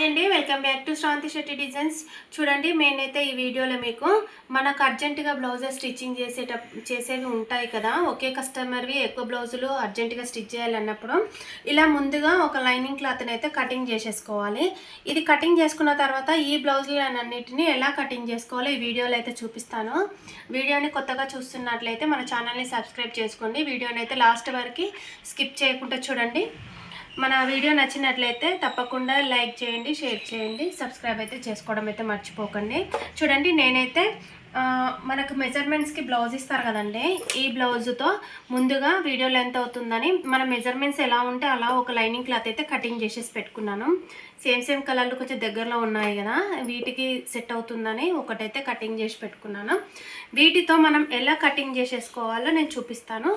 Hi అండి. Welcome back to Shranti Shetty designs. చూడండి నేనైతే ఈ వీడియోలో మీకు మనకు అర్జెంటుగా బ్లౌజెస్ స్టిచ్చింగ్ చేసేట చేసేవి ఉంటాయి కదా. ఒకే కస్టమర్వి ఎక్కువ బ్లౌజులు అర్జెంటుగా స్టిచ్ చేయాలన్నప్పుడు ఇలా ముందుగా ఒక లైనింగ్ క్లాత్ని అయితే కటింగ్ చేసేసుకోవాలి. ఇది కటింగ్ చేసుకున్న తర్వాత ఈ బ్లౌజులన్నిటిని ఎలా కటింగ్ చేసుకోవాలో ఈ వీడియోలో అయితే చూపిస్తాను. వీడియోని కొత్తగా చూస్తున్నట్లయితే మన ఛానల్ని సబ్స్క్రైబ్ చేసుకోండి. వీడియోని అయితే లాస్ట్ వరకు స్కిప్ చేయకుండా చూడండి. మన వీడియో నచ్చినట్లయితే తప్పకుండా లైక్ చేయండి షేర్ చేయండి సబ్స్క్రైబ్ అయితే చేసుకోవడం అయితే మర్చిపోకండి. చూడండి నేనైతే మనకు మెజర్మెంట్స్కి బ్లౌజ్ ఇస్తారు కదండి. ఈ బ్లౌజ్తో ముందుగా వీడియో లెంత్ అవుతుందని మన మెజర్మెంట్స్ ఎలా ఉంటే అలా ఒక లైనింగ్ క్లాత్ అయితే కటింగ్ చేసేసి పెట్టుకున్నాను. సేమ్ సేమ్ కలర్లు కొంచెం దగ్గరలో ఉన్నాయి కదా వీటికి సెట్ అవుతుందని ఒకటైతే కటింగ్ చేసి పెట్టుకున్నాను. వీటితో మనం ఎలా కటింగ్ చేసేసుకోవాలో నేను చూపిస్తాను.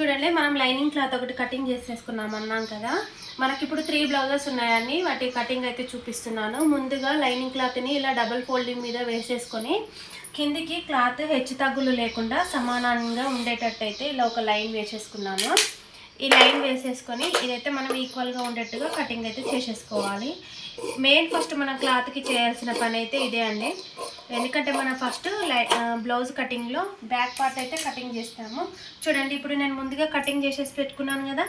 చూడండి మనం లైనింగ్ క్లాత్ ఒకటి కటింగ్ చేసేసుకున్నాం అన్నాం కదా. మనకి ఇప్పుడు త్రీ బ్లౌజెస్ ఉన్నాయండి వాటి కటింగ్ అయితే చూపిస్తున్నాను. ముందుగా లైనింగ్ క్లాత్ని ఇలా డబుల్ ఫోల్డింగ్ మీద వేసేసుకొని కిందికి క్లాత్ హెచ్చు తగ్గులు లేకుండా సమానంగా ఉండేటట్టు అయితే ఇలా ఒక లైన్ వేసేసుకున్నాను. ఈ లైన్ వేసేసుకొని ఇదైతే మనం ఈక్వల్గా ఉండేట్టుగా కటింగ్ అయితే చేసేసుకోవాలి. మెయిన్ ఫస్ట్ మన క్లాత్కి చేయాల్సిన పని అయితే ఇదే అండి. ఎందుకంటే మనం ఫస్ట్ బ్లౌజ్ కటింగ్లో బ్యాక్ పార్ట్ అయితే కటింగ్ చేస్తాము. చూడండి ఇప్పుడు నేను ముందుగా కటింగ్ చేసేసి పెట్టుకున్నాను కదా.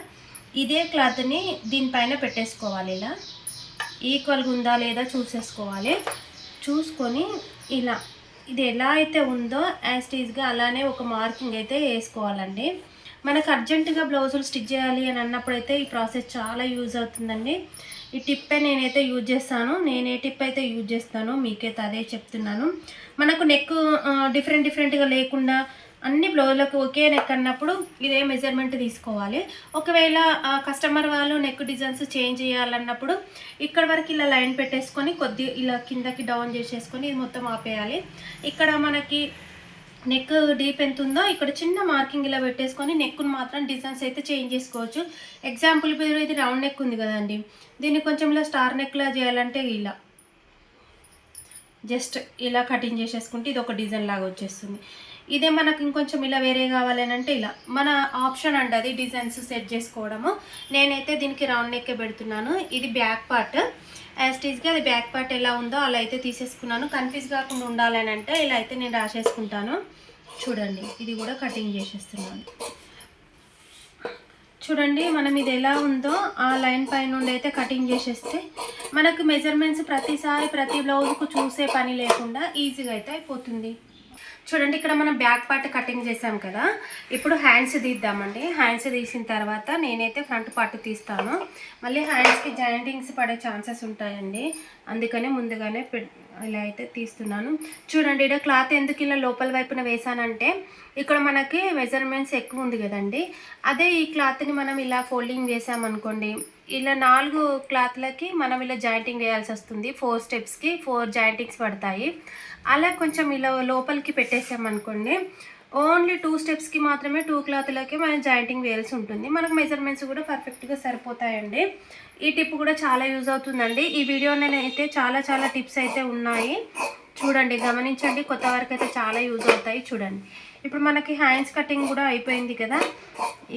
ఇదే క్లాత్ని దీనిపైన పెట్టేసుకోవాలి ఇలా. ఈక్వల్గా ఉందా లేదా చూసేసుకోవాలి. చూసుకొని ఇలా. ఇది ఎలా అయితే ఉందో యాస్టీజ్గా అలానే ఒక మార్కింగ్ అయితే వేసుకోవాలండి. మనకు అర్జెంటుగా బ్లౌజులు స్టిచ్ చేయాలి అని అన్నప్పుడైతే ఈ ప్రాసెస్ చాలా యూజ్ అవుతుందండి. ఈ టిప్పే నేనైతే యూజ్ చేస్తాను. నేను ఏ టిప్ అయితే యూజ్ చేస్తాను. మీకైతే అదే చెప్తున్నాను. మనకు నెక్ డిఫరెంట్ డిఫరెంట్గా లేకుండా అన్ని బ్లౌజులకు ఒకే నెక్ అన్నప్పుడు ఇదే మెజర్మెంట్ తీసుకోవాలి. ఒకవేళ కస్టమర్ వాళ్ళు నెక్ డిజైన్స్ చేంజ్ చేయాలన్నప్పుడు ఇక్కడ వరకు ఇలా లైన్ పెట్టేసుకొని కొద్ది ఇలా కిందకి డౌన్ చేసేసుకొని ఇది మొత్తం ఆపేయాలి. ఇక్కడ మనకి నెక్ డీప్ ఎంత ఉందో ఇక్కడ చిన్న మార్కింగ్ ఇలా పెట్టేసుకొని నెక్ను మాత్రం డిజైన్స్ అయితే చేంజ్ చేసుకోవచ్చు. ఎగ్జాంపుల్ పేరు ఇది రౌండ్ నెక్ ఉంది కదండి. దీన్ని కొంచెం ఇలా స్టార్ నెక్లా చేయాలంటే ఇలా. జస్ట్ ఇలా కటింగ్ చేసేసుకుంటే ఇది ఒక డిజైన్ లాగా వచ్చేస్తుంది. ఇదే మనకు ఇంకొంచెం ఇలా వేరే కావాలి అంటే ఇలా. మన ఆప్షన్ అండి అది డిజైన్స్ సెట్ చేసుకోవడము. నేనైతే దీనికి రౌండ్ నెక్కే పెడుతున్నాను. ఇది బ్యాక్ పార్ట్ యాస్టీజ్గా అది బ్యాక్ పార్ట్ ఎలా ఉందో అలా అయితే తీసేసుకున్నాను. కన్ఫ్యూజ్ కాకుండా ఉండాలని అంటే ఇలా అయితే నేను రాసేసుకుంటాను. చూడండి ఇది కూడా కటింగ్ చేసేస్తున్నాను. చూడండి మనం ఇది ఎలా ఉందో ఆ లైన్ పై నుండి అయితే కటింగ్ చేసేస్తే మనకు మెజర్మెంట్స్ ప్రతిసారి ప్రతి బ్లౌజ్కు చూసే పని లేకుండా ఈజీగా అయితే అయిపోతుంది. చూడండి ఇక్కడ మనం బ్యాక్ పార్ట్ కటింగ్ చేసాం కదా. ఇప్పుడు హ్యాండ్స్ తీద్దామండి. హ్యాండ్స్ తీసిన తర్వాత నేనైతే ఫ్రంట్ పార్ట్ తీస్తాను. మళ్ళీ హ్యాండ్స్కి జాయింటింగ్స్ పడే ఛాన్సెస్ ఉంటాయండి. అందుకనే ముందుగానే ఇలా అయితే తీస్తున్నాను. చూడండి ఇక్కడ క్లాత్ ఎందుకు ఇలా లోపల వైపున వేసానంటే ఇక్కడ మనకి మెజర్మెంట్స్ ఎక్కువ ఉంది కదండి. అదే ఈ క్లాత్ని మనం ఇలా ఫోల్డింగ్ వేసామనుకోండి ఇలా నాలుగు క్లాత్లకి మనం ఇలా జాయింటింగ్ వేయాల్సి వస్తుంది. ఫోర్ స్టెప్స్కి ఫోర్ జాయింటింగ్స్ పడతాయి. అలా కొంచెం ఇలా లోపలికి పెట్టేసామనుకోండి ఓన్లీ టూ స్టెప్స్కి మాత్రమే టూ క్లాత్లకి మనం జాయింటింగ్ వేయాల్సి ఉంటుంది. మనకు మెజర్మెంట్స్ కూడా పర్ఫెక్ట్గా సరిపోతాయండి. ఈ టిప్ కూడా చాలా యూజ్ అవుతుందండి. ఈ వీడియోలో అయితే చాలా చాలా టిప్స్ అయితే ఉన్నాయి. చూడండి గమనించండి కొత్త వరకు అయితే చాలా యూజ్ అవుతాయి చూడండి. ఇప్పుడు మనకి హ్యాండ్స్ కటింగ్ కూడా అయిపోయింది కదా.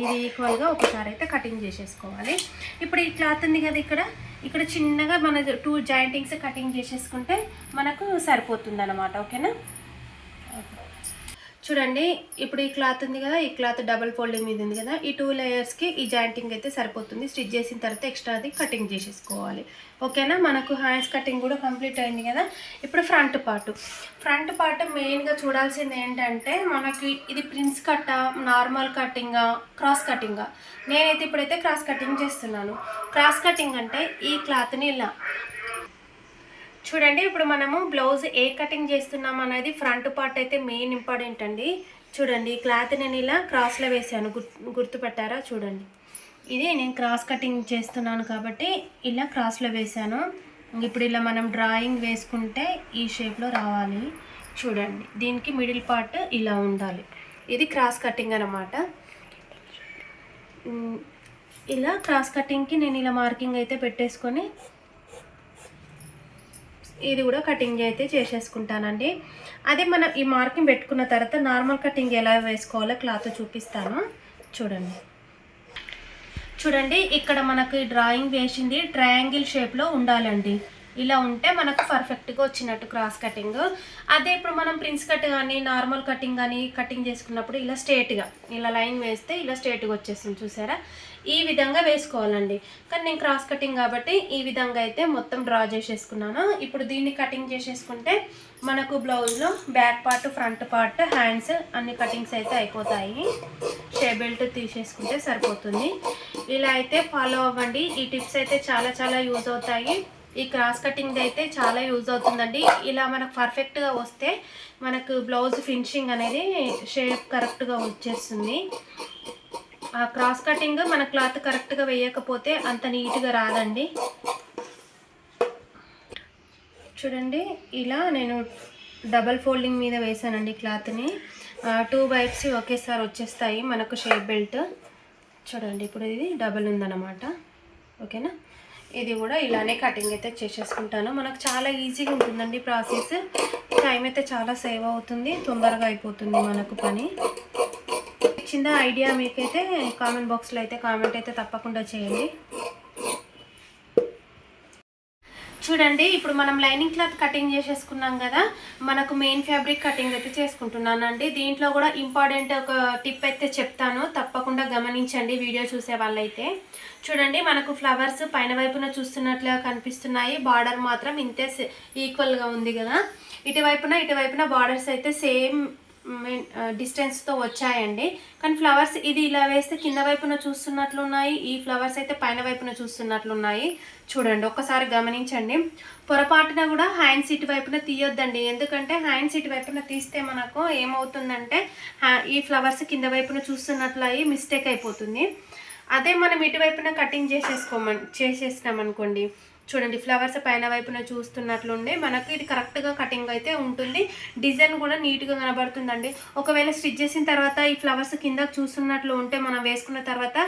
ఇది ఈక్వల్గా ఒకసారి అయితే కటింగ్ చేసేసుకోవాలి. ఇప్పుడు ఈ క్లాత్ ఉంది కదా ఇక్కడ. ఇక్కడ చిన్నగా మన టూ జాయింటింగ్స్ కటింగ్ చేసేసుకుంటే మనకు సరిపోతుంది అనమాట ఓకేనా? చూడండి ఇప్పుడు ఈ క్లాత్ ఉంది కదా ఈ క్లాత్ డబుల్ ఫోల్డింగ్ మీద ఉంది కదా ఈ టూ లేయర్స్కి ఈ జాయింటింగ్ అయితే సరిపోతుంది. స్టిచ్ చేసిన తర్వాత ఎక్స్ట్రాది కటింగ్ చేసేసుకోవాలి. ఓకేనా? మనకు హ్యాండ్స్ కటింగ్ కూడా కంప్లీట్ అయింది కదా? ఇప్పుడు ఫ్రంట్ పార్ట్. ఫ్రంట్ పార్ట్ మెయిన్గా చూడాల్సింది ఏంటంటే మనకి ఇది ప్రిన్స్ కట్ట నార్మల్ కటింగా క్రాస్ కటింగా నేనైతే ఇప్పుడైతే క్రాస్ కటింగ్ చేస్తున్నాను. క్రాస్ కటింగ్ అంటే ఈ క్లాత్ని ఇలా చూడండి ఇప్పుడు మనము బ్లౌజ్ ఏ కటింగ్ చేస్తున్నాం అనేది ఫ్రంట్ పార్ట్ అయితే మెయిన్ ఇంపార్టెంట్ అండి. చూడండి క్లాత్ నేను ఇలా క్రాస్లో వేసాను. గుర్తు గుర్తుపెట్టారా? చూడండి. ఇది నేను క్రాస్ కటింగ్ చేస్తున్నాను కాబట్టి ఇలా క్రాస్లో వేసాను. ఇప్పుడు ఇలా మనం డ్రాయింగ్ వేసుకుంటే ఈ షేప్లో రావాలి. చూడండి దీనికి మిడిల్ పార్ట్ ఇలా ఉండాలి. ఇది క్రాస్ కటింగ్ అనమాట ఇలా క్రాస్ కటింగ్కి నేను ఇలా మార్కింగ్ అయితే పెట్టేసుకొని ఇది కూడా కటింగ్ అయితే చేసేసుకుంటానండి. అదే మనం ఈ మార్కింగ్ పెట్టుకున్న తర్వాత నార్మల్ కటింగ్ ఎలా వేసుకోవాలో క్లాత్ చూపిస్తాను. చూడండి. చూడండి ఇక్కడ మనకి డ్రాయింగ్ వేసింది ట్రయాంగిల్ షేప్లో ఉండాలండి. ఇలా ఉంటే మనకు పర్ఫెక్ట్గా వచ్చినట్టు క్రాస్ కటింగ్ అదే ఇప్పుడు మనం ప్రిన్స్ కట్ కానీ నార్మల్ కటింగ్ కానీ కటింగ్ చేసుకున్నప్పుడు ఇలా స్ట్రేట్గా ఇలా లైన్ వేస్తే ఇలా స్ట్రేట్గా వచ్చేస్తుంది చూసారా? ఈ విధంగా వేసుకోవాలండి. కానీ నేను క్రాస్ కటింగ్ కాబట్టి ఈ విధంగా అయితే మొత్తం డ్రా చేసేసుకున్నాను. ఇప్పుడు దీన్ని కటింగ్ చేసేసుకుంటే మనకు బ్లౌజ్లో back part front part hands అన్ని కటింగ్స్ అయితే అయిపోతాయి. షే బెల్ట్ తీసేసుకుంటే సరిపోతుంది. ఇలా అయితే ఫాలో అవ్వండి. ఈ టిప్స్ అయితే చాలా చాలా యూజ్ అవుతాయి. ఈ క్రాస్ కటింగ్ అయితే చాలా యూజ్ అవుతుందండి. ఇలా మనకు పర్ఫెక్ట్గా వస్తే మనకు బ్లౌజ్ ఫినిషింగ్ అనేది షేప్ కరెక్ట్గా వచ్చేస్తుంది. ఆ క్రాస్ కటింగ్ మన క్లాత్ కరెక్ట్గా వేయకపోతే అంత నీట్గా రాదండి. చూడండి ఇలా నేను డబల్ ఫోల్డింగ్ మీద వేసానండి క్లాత్ని. టూ వైప్స్ ఒకేసారి వచ్చేస్తాయి మనకు షేప్ బెల్ట్ చూడండి ఇప్పుడు ఇది డబల్ ఉందన్నమాట. ఓకేనా? ఇది కూడా ఇలానే కటింగ్ అయితే చేసేసుకుంటాను. మనకు చాలా ఈజీగా ఉంటుందండి ప్రాసెస్ టైం అయితే చాలా సేవ్ అవుతుంది తొందరగా అయిపోతుంది మనకు పని. చిన్న ఐడియా మీకైతే కామెంట్ బాక్స్లో అయితే కామెంట్ అయితే తప్పకుండా చేయండి. చూడండి ఇప్పుడు మనం లైనింగ్ క్లాత్ కటింగ్ చేసేసుకున్నాం కదా మనకు మెయిన్ ఫ్యాబ్రిక్ కటింగ్ అయితే చేసుకుంటున్నానండి. దీంట్లో కూడా ఇంపార్టెంట్ ఒక టిప్ అయితే చెప్తాను తప్పకుండా గమనించండి వీడియో చూసే వాళ్ళైతే. చూడండి మనకు ఫ్లవర్స్ పైన వైపున చూస్తున్నట్లుగా కనిపిస్తున్నాయి. బార్డర్ మాత్రం ఇంతే ఈక్వల్గా ఉంది కదా. ఇటువైపున ఇటువైపున బార్డర్స్ అయితే సేమ్ డిస్టెన్స్తో వచ్చాయండి. కానీ ఫ్లవర్స్ ఇది ఇలా వేస్తే కింద వైపున చూస్తున్నట్లున్నాయి ఈ ఫ్లవర్స్ అయితే పైన వైపున చూస్తున్నట్లున్నాయి. చూడండి ఒక్కసారి గమనించండి. పొరపాటున కూడా హ్యాండ్స్ సీట్ వైపున తీయొద్దండి. ఎందుకంటే హ్యాండ్స్ సీట్ వైపున తీస్తే మనకు ఏమవుతుందంటే హ్యా- ఈ ఫ్లవర్స్ కింద వైపున చూస్తున్నట్లు అయ్యి మిస్టేక్ అయిపోతుంది. అదే మనం ఇటువైపున కటింగ్ చేసేసుకోమని చేసేసినాం అనుకోండి చూడండి ఫ్లవర్స్ పైన వైపున చూస్తున్నట్లుండే. మనకి ఇది కరెక్ట్గా కటింగ్ అయితే ఉంటుంది. డిజైన్ కూడా నీట్గా కనబడుతుందండి. ఒకవేళ స్టిచ్ చేసిన తర్వాత ఈ ఫ్లవర్స్ కింద చూస్తున్నట్లు ఉంటే మనం వేసుకున్న తర్వాత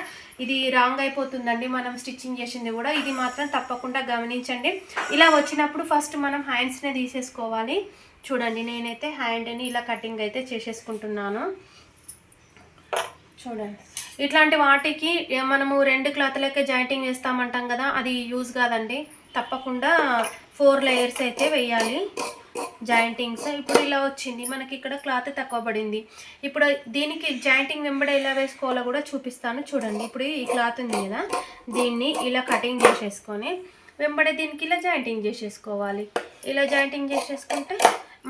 ఇది రాంగ్ అయిపోతుందండి. మనం స్టిచ్చింగ్ చేసింది కూడా. ఇది మాత్రం తప్పకుండా గమనించండి. ఇలా వచ్చినప్పుడు ఫస్ట్ మనం హ్యాండ్స్నే తీసేసుకోవాలి. చూడండి నేనైతే హ్యాండ్ని ఇలా కటింగ్ అయితే చేసేసుకుంటున్నాను. చూడండి. ఇట్లాంటి వాటికి మనము రెండు క్లాత్లకే జాయింటింగ్ వేస్తామంటాం కదా అది యూజ్ కాదండి. తప్పకుండా ఫోర్ లేయర్స్ అయితే వేయాలి జాయింటింగ్స్. ఇప్పుడు ఇలా వచ్చింది మనకి ఇక్కడ క్లాత్ తక్కువ పడింది. ఇప్పుడు దీనికి జాయింటింగ్ వెంబడి ఎలా వేసుకోవాలో కూడా చూపిస్తాను. చూడండి ఇప్పుడు ఈ క్లాత్ ఉంది కదా దీన్ని ఇలా కటింగ్ చేసేసుకొని వెంబడి దీనికి ఇలా జాయింటింగ్ చేసేసుకోవాలి. ఇలా జాయింటింగ్ చేసేసుకుంటే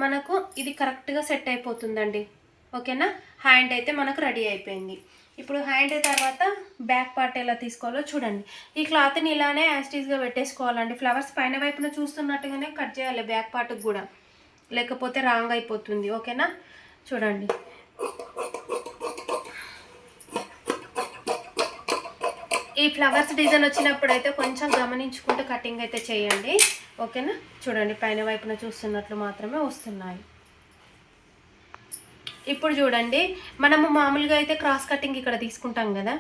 మనకు ఇది కరెక్ట్గా సెట్ అయిపోతుందండి. ఓకేనా? హ్యాండ్ అయితే మనకు రెడీ అయిపోయింది. ఇప్పుడు హ్యాండ్ తర్వాత బ్యాక్ పార్ట్ ఎలా తీసుకోవాలో చూడండి. ఈ క్లాత్ని ఇలానే యాస్టీస్గా పెట్టేసుకోవాలండి. ఫ్లవర్స్ పైన వైపున చూస్తున్నట్టుగానే కట్ చేయాలి బ్యాక్ పార్ట్కి కూడా. లేకపోతే రాంగ్ అయిపోతుంది. ఓకేనా? చూడండి. ఈ ఫ్లవర్స్ డిజైన్ వచ్చినప్పుడు అయితే కొంచెం గమనించుకుంటూ కటింగ్ అయితే చేయండి. ఓకేనా? చూడండి పైన వైపున చూస్తున్నట్లు మాత్రమే వస్తున్నాయి. ఇప్పుడు చూడండి మనము మామూలుగా అయితే క్రాస్ కటింగ్ ఇక్కడ తీసుకుంటాం కదా.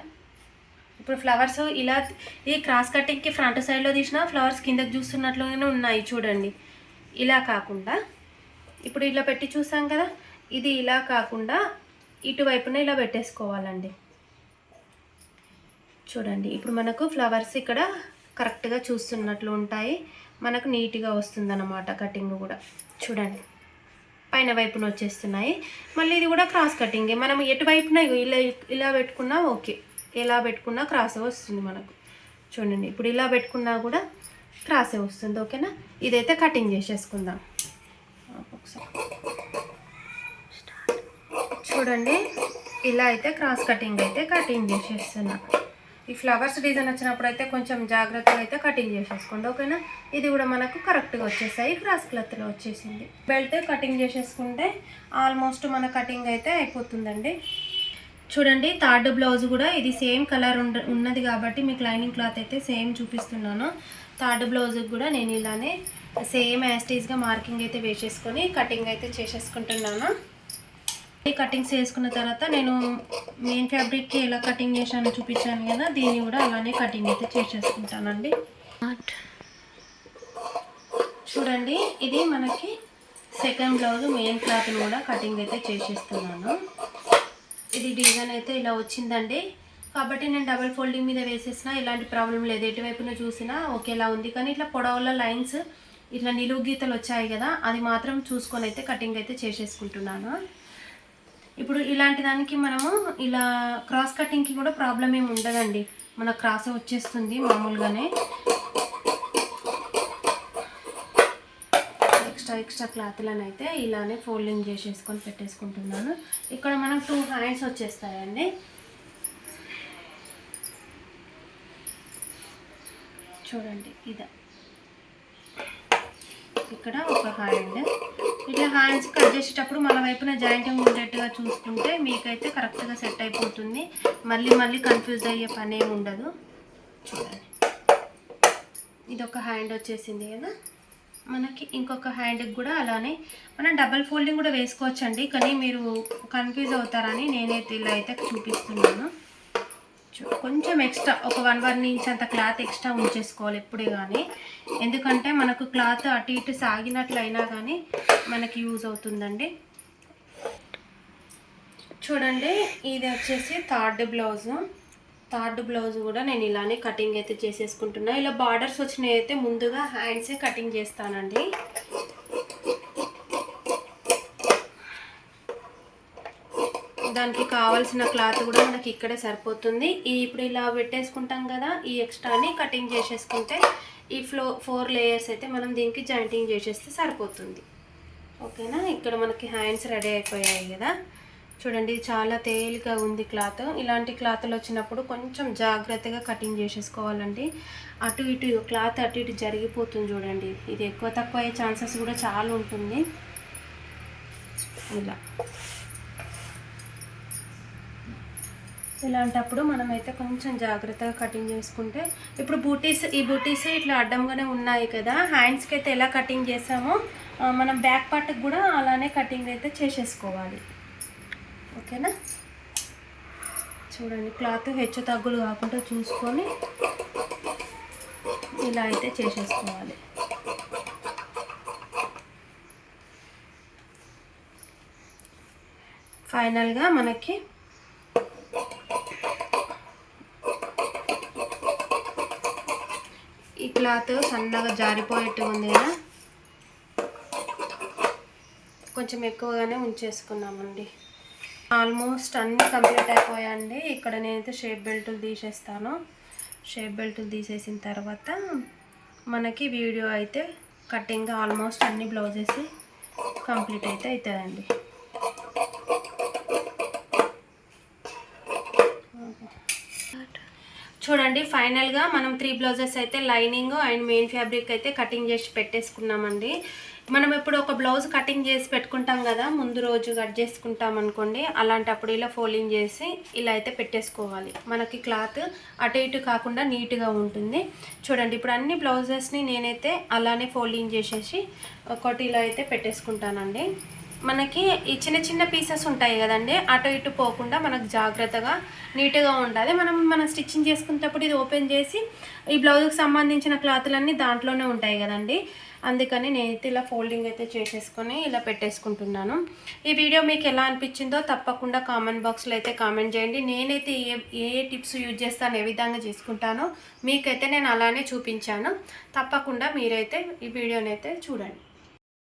ఇప్పుడు ఫ్లవర్స్ ఇలా ఈ క్రాస్ కటింగ్కి ఫ్రంట్ సైడ్లో తీసిన ఫ్లవర్స్ కిందకి చూస్తున్నట్లుగానే ఉన్నాయి చూడండి. ఇలా కాకుండా ఇప్పుడు ఇలా పెట్టి చూసాం కదా ఇది ఇలా కాకుండా ఇటువైపున ఇలా పెట్టేసుకోవాలండి. చూడండి ఇప్పుడు మనకు ఫ్లవర్స్ ఇక్కడ కరెక్ట్గా చూస్తున్నట్లు ఉంటాయి. మనకు నీట్గా వస్తుందన్నమాట కటింగ్ కూడా. చూడండి. పైన వైపున వచ్చేస్తున్నాయి. మళ్ళీ ఇది కూడా క్రాస్ కటింగే మనం ఎటువైపున ఇలా ఇలా పెట్టుకున్నా ఓకే. ఎలా పెట్టుకున్నా క్రాసే వస్తుంది మనకు. చూడండి ఇప్పుడు ఇలా పెట్టుకున్నా కూడా క్రాసే వస్తుంది ఓకేనా ఇదైతే కటింగ్ చేసేసుకుందాం. ఒకసారి చూడండి ఇలా అయితే క్రాస్ కటింగ్ అయితే కటింగ్ చేసేస్తున్నా. ఈ ఫ్లవర్స్ డిజైన్ వచ్చినప్పుడు అయితే కొంచెం జాగ్రత్తగా అయితే కటింగ్ చేసేసుకోండి ఓకేనా? ఇది కూడా మనకు కరెక్ట్గా వచ్చేసాయి క్రాస్ క్లత్లో వచ్చేసింది. బెల్ట్ కటింగ్ చేసేసుకుంటే ఆల్మోస్ట్ మన కటింగ్ అయితే అయిపోతుందండి. చూడండి థర్డ్ బ్లౌజ్ కూడా ఇది సేమ్ కలర్ ఉన్నది కాబట్టి మీకు లైనింగ్ క్లాత్ అయితే సేమ్ చూపిస్తున్నాను. థర్డ్ బ్లౌజ్కి కూడా నేను ఇలానే సేమ్ యాస్టీజ్గా మార్కింగ్ అయితే వేసేసుకొని కటింగ్ అయితే చేసేసుకుంటున్నాను. కటింగ్స్ వేసుకున్న తర్వాత నేను మెయిన్ ఫ్యాబ్రిక్కి ఎలా కటింగ్ చేశానో చూపించాను కదా దీన్ని కూడా అలానే కటింగ్ అయితే చేసేసుకుంటానండి. చూడండి ఇది మనకి సెకండ్ బ్లౌజ్ మెయిన్ క్లాత్ కూడా కటింగ్ అయితే చేసేస్తున్నాను. ఇది డిజైన్ అయితే ఇలా వచ్చిందండి. కాబట్టి నేను డబల్ ఫోల్డింగ్ మీద వేసేసిన ఎలాంటి ప్రాబ్లం లేదు. ఎటువైపున చూసినా ఒకేలా ఉంది. కానీ ఇట్లా పొడవుల లైన్స్ ఇట్లా నిలువు గీతలు వచ్చాయి కదా అది మాత్రం చూసుకొని అయితే కటింగ్ అయితే చేసేసుకుంటున్నాను. ఇప్పుడు ఇలాంటి దానికి మనము ఇలా క్రాస్ కటింగ్కి కూడా ప్రాబ్లం ఏమి ఉండదండి. మన క్రాస్ వచ్చేస్తుంది మామూలుగానే. ఎక్స్ట్రా ఎక్స్ట్రా క్లాత్లను అయితే ఇలానే ఫోల్డింగ్ చేసేసుకొని పెట్టేసుకుంటున్నాను. ఇక్కడ మనకు టూ హ్యాండ్స్ వచ్చేస్తాయండి. చూడండి ఇదా. ఇక్కడ ఒక హ్యాండ్ ఇట్లా హ్యాండ్స్ కట్ చేసేటప్పుడు మన వైపున జాయింటింగ్ ఉండేట్టుగా చూసుకుంటే మీకైతే కరెక్ట్గా సెట్ అయిపోతుంది. మళ్ళీ మళ్ళీ కన్ఫ్యూజ్ అయ్యే పని ఏమి ఉండదు. చూడండి. ఇది ఒక హ్యాండ్ వచ్చేసింది కదా. మనకి ఇంకొక హ్యాండ్కి కూడా అలానే మనం డబల్ ఫోల్డింగ్ కూడా వేసుకోవచ్చండి. కానీ మీరు కన్ఫ్యూజ్ అవుతారని నేనైతే ఇలా అయితే చూపిస్తున్నాను. కొంచెం ఎక్స్ట్రా ఒక వన్ వన్ ఇంచ్ అంత క్లాత్ ఎక్స్ట్రా ఉంచేసుకోవాలి ఎప్పుడే కానీ ఎందుకంటే మనకు క్లాత్ అటు ఇటు సాగినట్లయినా కానీ మనకి యూజ్ అవుతుందండి. చూడండి ఇది వచ్చేసి థర్డ్ బ్లౌజు థర్డ్ బ్లౌజ్ కూడా నేను ఇలానే కటింగ్ అయితే చేసేసుకుంటున్నా. ఇలా బార్డర్స్ వచ్చినాయి అయితే ముందుగా హ్యాండ్సే కటింగ్ చేస్తానండి. దానికి కావాల్సిన క్లాత్ కూడా మనకి ఇక్కడే సరిపోతుంది. ఈ ఇప్పుడు ఇలా పెట్టేసుకుంటాం కదా ఈ ఎక్స్ట్రాని కటింగ్ చేసేసుకుంటే ఈ ఫ్లో ఫోర్ లేయర్స్ అయితే మనం దీనికి జాయింటింగ్ చేసేస్తే సరిపోతుంది. ఓకేనా? ఇక్కడ మనకి హ్యాండ్స్ రెడీ అయిపోయాయి కదా. చూడండి చాలా తేలిగా ఉంది క్లాత్. ఇలాంటి క్లాత్లు వచ్చినప్పుడు కొంచెం జాగ్రత్తగా కటింగ్ చేసేసుకోవాలండి. అటు ఇటు క్లాత్ అటు ఇటు జరిగిపోతుంది చూడండి. ఇది ఎక్కువ తక్కువ అయ్యే ఛాన్సెస్ కూడా చాలా ఉంటుంది. ఇలా. ఇలాంటప్పుడు మనమైతే కొంచెం జాగ్రత్తగా కటింగ్ చేసుకుంటే ఇప్పుడు బూటీస్ ఈ బూటీస్ ఇట్లా అడ్డంగానే ఉన్నాయి కదా హ్యాండ్స్కి అయితే ఎలా కటింగ్ చేసామో మనం బ్యాక్ పార్ట్కి కూడా అలానే కటింగ్ అయితే చేసేసుకోవాలి. ఓకేనా? చూడండి క్లాత్ హెచ్చు తగ్గులు కాకుండా చూసుకొని ఇలా అయితే చేసేసుకోవాలి. ఫైనల్గా మనకి ఈ క్లాత్ సన్నగా జారిపోయేట్టు ఉంది కదా. కొంచెం ఎక్కువగానే ఉంచేసుకున్నామండి. ఆల్మోస్ట్ అన్నీ కంప్లీట్ అయిపోయాయండి. ఇక్కడ నేనైతే షేప్ బెల్టులు తీసేస్తాను. షేప్ బెల్టులు తీసేసిన తర్వాత మనకి వీడియో అయితే కటింగ్ ఆల్మోస్ట్ అన్ని బ్లౌజెస్ కంప్లీట్ అయితే అవుతుందండి చూడండి ఫైనల్గా మనం త్రీ బ్లౌజెస్ అయితే లైనింగ్ అండ్ మెయిన్ ఫ్యాబ్రిక్ అయితే కటింగ్ చేసి పెట్టేసుకున్నామండి. మనం ఇప్పుడు ఒక బ్లౌజ్ కటింగ్ చేసి పెట్టుకుంటాం కదా ముందు రోజు కట్ చేసుకుంటాం అనుకోండి అలాంటప్పుడు ఇలా ఫోల్డింగ్ చేసి ఇలా అయితే పెట్టేసుకోవాలి. మనకి క్లాత్ అటు ఇటు కాకుండా నీట్గా ఉంటుంది. చూడండి ఇప్పుడు అన్ని బ్లౌజెస్ని నేనైతే అలానే ఫోల్డింగ్ చేసేసి ఒకటి ఇలా అయితే పెట్టేసుకుంటానండి. మనకి ఈ చిన్న చిన్న పీసెస్ ఉంటాయి కదండి అటు ఇటు పోకుండా మనకు జాగ్రత్తగా నీట్గా ఉండాలి. మనం మనం స్టిచ్చింగ్ చేసుకునేటప్పుడు ఇది ఓపెన్ చేసి ఈ బ్లౌజ్కి సంబంధించిన క్లాతులన్నీ దాంట్లోనే ఉంటాయి కదండి. అందుకని నేనైతే ఇలా ఫోల్డింగ్ అయితే చేసేసుకొని ఇలా పెట్టేసుకుంటున్నాను. ఈ వీడియో మీకు ఎలా అనిపించిందో తప్పకుండా కామెంట్ బాక్స్లో అయితే కామెంట్ చేయండి. నేనైతే ఏ ఏ టిప్స్ యూజ్ చేస్తాను ఏ విధంగా చేసుకుంటానో మీకైతే నేను అలానే చూపించాను. తప్పకుండా మీరైతే ఈ వీడియోని అయితే చూడండి.